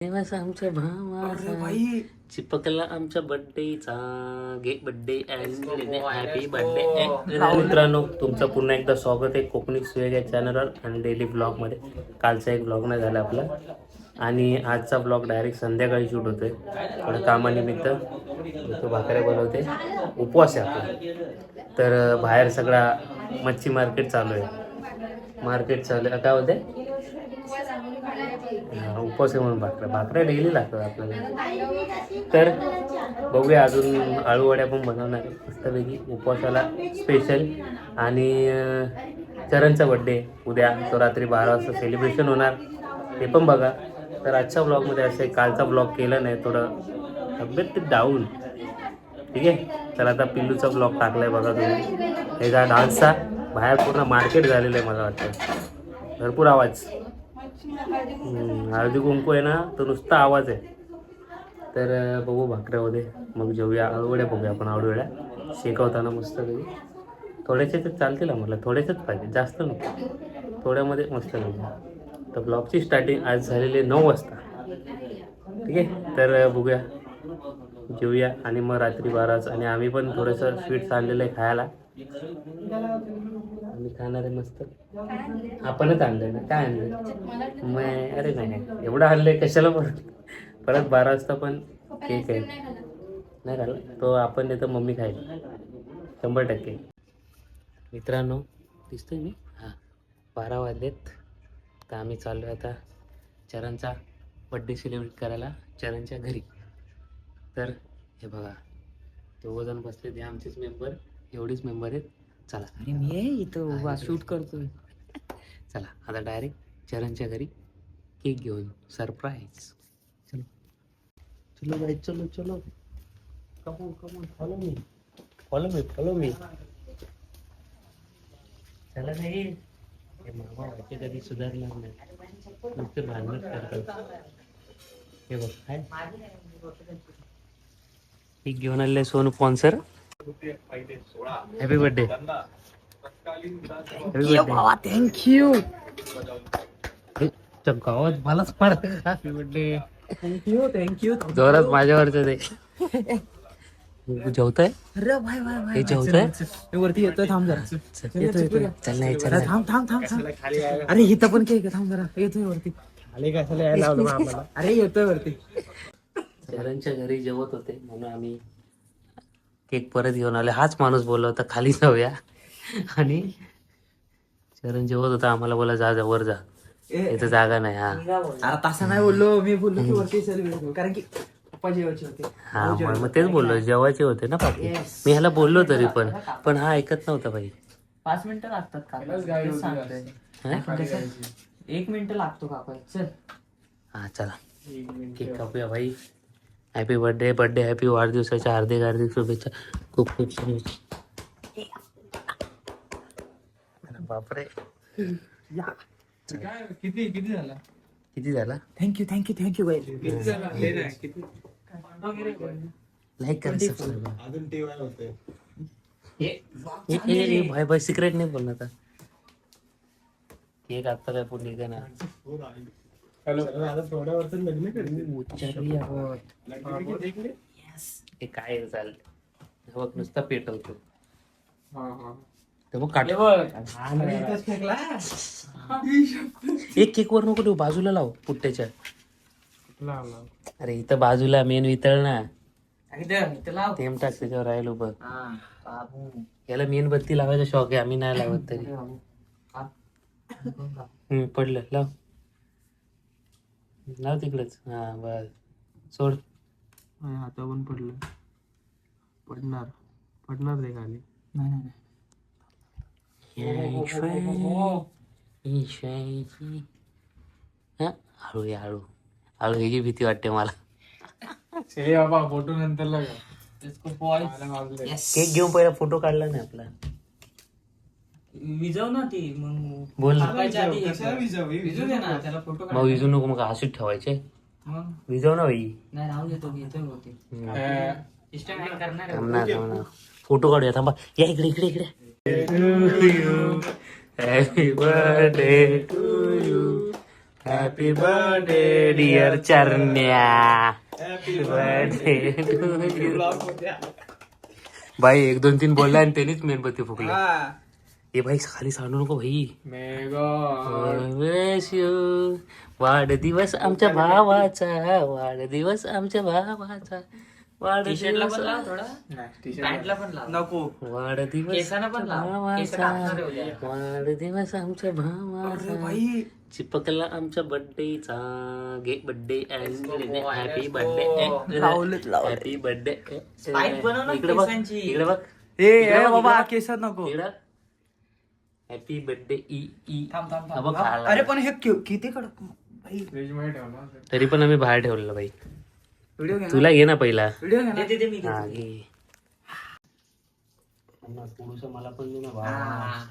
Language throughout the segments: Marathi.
दिवस आमच्या भावाचा. चिपकला आमच्या बर्थडेचा गे बर्थडे हॅपी बर्थडे मित्रांनो तुमचं पुन्हा एकदा स्वागत आहे कोकणी सुयोग या चॅनलवर आणि डेली ब्लॉगमध्ये कालचा एक ब्लॉग नाही झाला आपला. आणि आजचा ब्लॉग डायरेक्ट संध्याकाळी शूट होतोय. थोडं कामानिमित्त. तो भाकऱ्या बनवते. उपवास आहे आपला. तर बाहेर सगळा मच्छी मार्केट चालू आहे. मार्केट चालू आहे. काय होते उपवास आहे म्हणून भाकऱ्या. भाकऱ्या डेली लागतात आपल्याला. तर बघूया अजून आळूवड्या पण बनवणार आहे. मस्तपैकी उपवासाला स्पेशल आणि चरणचा बड्डे उद्या तो रात्री बारा वाजता सेलिब्रेशन होणार. ते पण बघा. तर आजच्या ब्लॉगमध्ये असं आहे कालचा ब्लॉग केला नाही थोडं तब्येत डाऊन ठीक आहे? तर आता पिल्लूचा ब्लॉग टाकलाय बघा तुम्ही. एका डान्सचा बाहेर पूर्ण मार्केट झालेलं आहे मला वाटतं. भरपूर आवाज. हळदी कुंकू आहे ना तो नुसता आवाज आहे. तर बघू भाकऱ्यामध्ये. मग जेवूया आवड्या बघूया आपण आवडवेळ्या शेकवताना मस्त पैकी. थोड्याच्याच चालतील आम्हाला थोड्याच्याच पाहिजे जास्त नको. थोड्यामध्ये मस्त पाहिजे तर ब्लॉगची स्टार्टिंग आज झालेली नऊ वाजता. ठीक आहे? तर बघूया. जेवूया आणि मग रात्री बाराच आणि आम्ही पण थोडंसं स्वीट्स आणलेलं आहे खायला. आम्ही खाणार आहे मस्त. आपणच आणलंय ना काय आणलंय? मग अरे नाही नाही एवढं हल्लंय कशाला परत? परत बारा वाजता पण केक आहे. नाही खाल्ला? तो आपण देतो मम्मी खायला. शंभर टक्के. मित्रांनो दिसतोय मी? हां. बारा वाजलेत. तर आम्ही चाललो आहे आता चरणचा बड्डे सेलिब्रेट करायला चरणच्या घरी. तर हे बघा. दोघंजण बसले ते आमचेच मेंबर एवढीच मेंबर आहेत. चला. अरे मी आहे इथं उभा शूट करतोय. चला आता डायरेक्ट चरणच्या घरी केक घेऊन. सरप्राईज चलो. चलो भाई चलो चलो. Come on come on follow me follow me follow me चला नाही हे मामा वाटे कधी सुधारणार नाही. नुसते भांडणच करतात. हे बघ काय केक घेऊन आलेले Sonu sponsor happy birthday thank you गावात मलाच पडत हॅपी बर्थडे थँक्यू थँक्यू जोरात माझ्यावरच ते जेवताय? अरे भाई भाई भाई जेवताय? वरती येतोय थांब जरा. येतो येतो चल नाही चल अरे नाही. थांब थांब थांब थांब. अरे इथं पण आहे, थांब जरा. येतोय वरती. अरे येतोय वरती. चरणच्या घरी जेवत होते म्हणून आम्ही केक परत घेऊन आले. हाच माणूस बोलला होता खाली जाऊया. आणि चरण जेवत होता आम्हाला बोला जा जा वर जा. इथं जागा नाही हा. अरे तसं नाही बोललो. मी बोललो की वरती सेलिब्रेट कारण की पप्पा जेवायचे होते. हा मग मग तेच बोललो जेवायचे होते ना Yes. मी ह्याला बोललो तरी पण. पण हा ऐकत नव्हता भाई पाच मिनिटं लागतात काका तेच सांगतोय. हा? कसं? एक मिनिट लागतो काका चल. हा चला. केक कापूया भाई हॅपी बर्थडे बर्थडे हॅपी वाढदिवसाच्या हार्दिक हार्दिक शुभेच्छा. खूप खूप शुभेच्छा. बापरे. किती किती झाला? किती झाला? Thank you thank you thank you like करा सबस्क्राईब अजून भाई भाई सिक्रेट नाही बोलणार आता. केक आता काय पुढे ना. हॅलो. आता थोड्या वर्षात लग्न करेल उच्चारली आहोत. काय चाललं हे बघ. नुसता पेटवतो काट एक केक वर नको ठेवू बाजूला लाव पुट्ट्याच्या. अरे इथं बाजूला मेन वितळ ना. थेंब टाक त्याच्यावर राहिलो बघ याला मेणबत्ती लावायचा शौक आहे आम्ही नाही लावत तरी. पडलं लाव. लाव तिकडच. हा बस सोड. आता पण पडलं. पडणार. पडणार ते खाली. हा हळू ये हळू. हळू ह्याची भीती वाटते मला. हे बाबा फोटो नंतर लगा. केक घेऊन पहिला फोटो काढला नाही आपला. विजव ना ती मग बोल ना. टाकायच्या आधी हे कर. विजू दे ना त्याला फोटो मग विजू नको मग हसूच ठेवायचे. मग? विजव ना भाई नाही राहू देतो घेतोय होते इंस्टाग्राम करणार आहे. फोटो काढूया थांबा. या इकडे इकडे इकडे. Happy birthday to you happy birthday dear Charanya happy birthday बाई एक दोन तीन बोलला आणि त्यांनीच मेणबत्ती फुकली ए भाई खाली सांडू नको भाई. You. वाढदिवस आमच्या भावाचा वाढदिवस आमच्या भावाचा. वाढदिवस नको. वाढदिवस भावाचा. वाढदिवस आमच्या भावाचा. चिपकला आमच्या बर्थडेचा गे birthday happy birthday happy birthday इकडे बघ इकडे बघ. ए बाबा केसात नको. हॅपी बर्थडे ई ई थांब थांब हा बघ, थांब खायला. अरे पण हे कि- किती कडक भाई. तरी पण आम्ही बाहेर ठेवलेलं बाई व्हिडिओ घे ना. तुला घे ना पहिला. व्हिडिओ घे ना. हा, घे. थोडंसं मला पण दे ना भावा.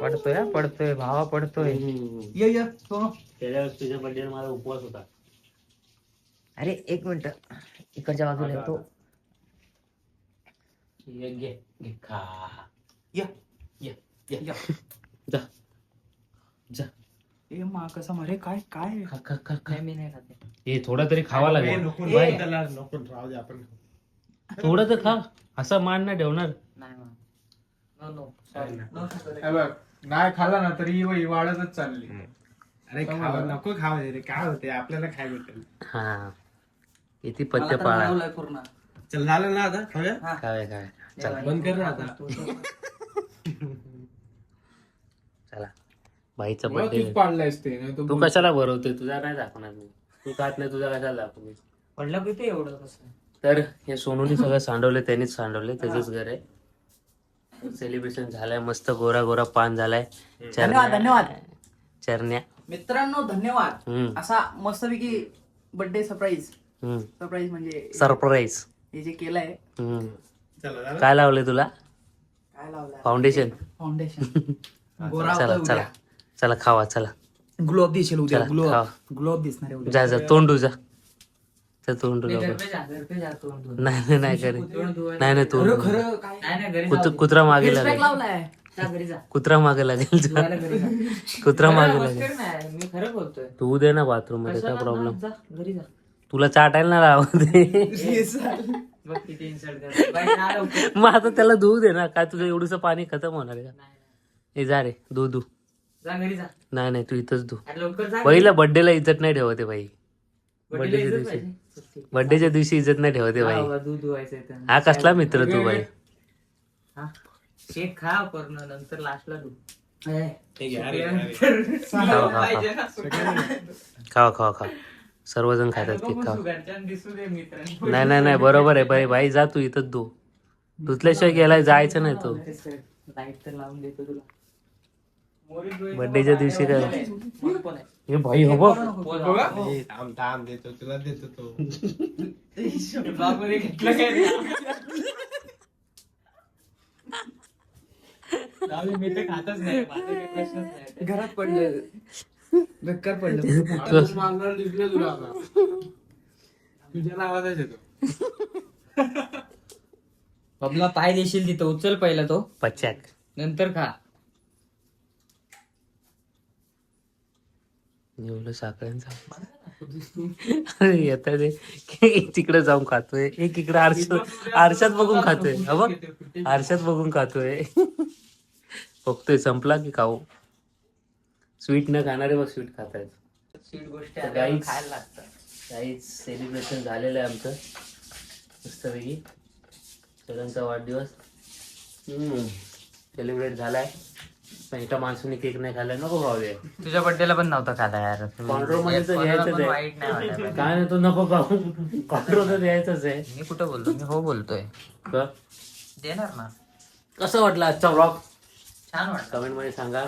पडतोय हा, पडतोय. भावा पडतोय. हम्म. ये ये सोनू. त्याच्या वेळेस तुझ्या बर्थडे माझा उपवास होता. अरे एक मिनिट. इकडच्या बाजूला येतो. ये घे घे खा. या. ये ये. या. जा. जा. ए मा कसं मारे? काय काय? खा खा खा खा. मी नाही खाते. हे थोडा तरी खावा लागेल. नको राहू दे आपण थोडं तर खा. असा मान नाही ठेवणार. नाही नो नो सॉरी हे बघ नाही खाल्ला ना तरी ही वाढतच चालली. अरे खावा नको खावा रे काय होते आपल्याला खाय भेटेल? हा. किती पथ्य पाळा. पूर्ण. चल झालं ना आता? खाऊया? काय काय चला. बंद कर ना आता. चला. बर्थडे तूच पाडलायस ते नाही तू कशाला भरवते तुझा नाही दाखवणार मी? तू खात नाही तुझा कशाला दाखवू पडलं किती एवढं कसं तर हे सोनूने सगळं सांडवले त्यांनीच सांडवले त्याचंच घर आहे. सेलिब्रेशन झालंय मस्त गोरा गोरा पान झालाय. धन्यवाद धन्यवाद. चरण्या. मित्रांनो धन्यवाद. हम्म. असा मस्तपैकी बर्थडे सरप्राईज हम्म. सरप्राईज म्हणजे सरप्राईज हे जे केलंय. हम्म. चला झालं काय लावले तुला? काय लावलंय. फाउंडेशन फाउंडेशन गोरा चला चला. चला खावा चला. उद्या ग्लोब दिसेल उद्या. चला, ग्लोब खावा. ग्लोब दिसणार आहे उद्या. जा जा तोंडू जा तर तोंडू लवकर नाही नाही नाही करे नाही नाही तोंड खरं खरं काय? कुत- कुत्रा मागे लागेल. लावलाय. कुत्रा मागे लागेल कुत्रा मागे लागेल. मी खरं बोलतोय. तू दे ना बाथरूममध्ये काय प्रॉब्लेम जा घरी जा. तुला चाटायला ना राहू दे बघ किती इन्सल्ट मग आता त्याला धुवू दे ना. काय तुझं एवढंसं पाणी खतम होणार आहे का? हे जा रे धू धू जा घरी जा. नाही नाही तू इथंच धू अरे लवकर जा पहिला बर्थडेला इज्जत नाही ठेवते बाई. बर्थडेला बर्थडेच्या इज्जत दिवशी. पाहिजे. बर्थडेच्या दिवशी इज्जत नाही ठेवते बाई. हा, दूध धुवायचंय तर. हा कसला मित्र तू बाई? हा. शेक खा पण नंतर लास्टला तू घ्या रे, घ्या रे. खावा खावा खावा खावा खावा सर्वजण खातात केक खावा दिसू दे मित्र नाही नाही नाही बरोबर आहे. बाई बाई जा तू इथंच धू. धुतल्याशिवाय गेलाय जायचं नाही तू. लाइट तर लावून देतो तुला बर्थडेच्या दिवशी काय. हे भाई हो बघ. हो थांब थांब देतो तुला देतो तो. मी तर खातच नाही. घरात पडलं. बेकार पडलं. दिसले तुला आता. तुझ्या नावाचाच येतो बबला पाय देशील तिथं. उचल पहिला तो. पच्चाक नंतर खा. एवढं साखरांचा. अरे येत ते. तिकडे जाऊन खातोय. एक इकडे आरशात आरशात बघून खातोय. हा बघ. आरशात बघून खातोय. बघतोय संपला की खाऊ? स्वीट न खाणारे बघ स्वीट खातायत. स्वीट गोष्टी आल्यावर खायला लागतात काहीच सेलिब्रेशन झालेलं आहे आमचं. मस्तपैकी. चरणचा वाढदिवस. सेलिब्रेट झालाय. पण एका माणसाने केक नाही खाल्ला. नको खाऊया तुझ्या बर्थडेला पण नव्हता खाला यार. कॉन्ट्रो मध्ये तर घ्यायचंच आहे. काय नाही तो नको खाऊ. कॉन्ट्रो तर द्यायचंच आहे. मी कुठं बोलतो? मी हो बोलतोय. देणार ना. कसं वाटलं आजचा ब्लॉग छान वाटत कमेंटमध्ये सांगा.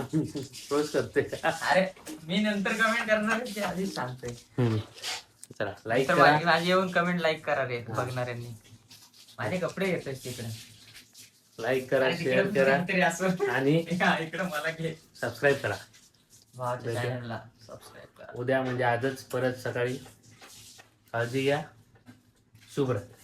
रोज करते. अरे मी नंतर कमेंट करणार ते आधीच सांगतोय हम्म. चला लाईक तर करा. माझी माझी येऊन कमेंट लाईक करा रे बघणाऱ्यांनी. माझे कपडे घेतोय तिकडे. लाईक करा शेअर करा. कुठेतरी असं. आणि हा, इकडे मला घे. सबस्क्राईब करा. भावाच्या चॅनलला सबस्क्राईब करा. उद्या म्हणजे आजच परत सकाळी काळजी घ्या. शुभरात्री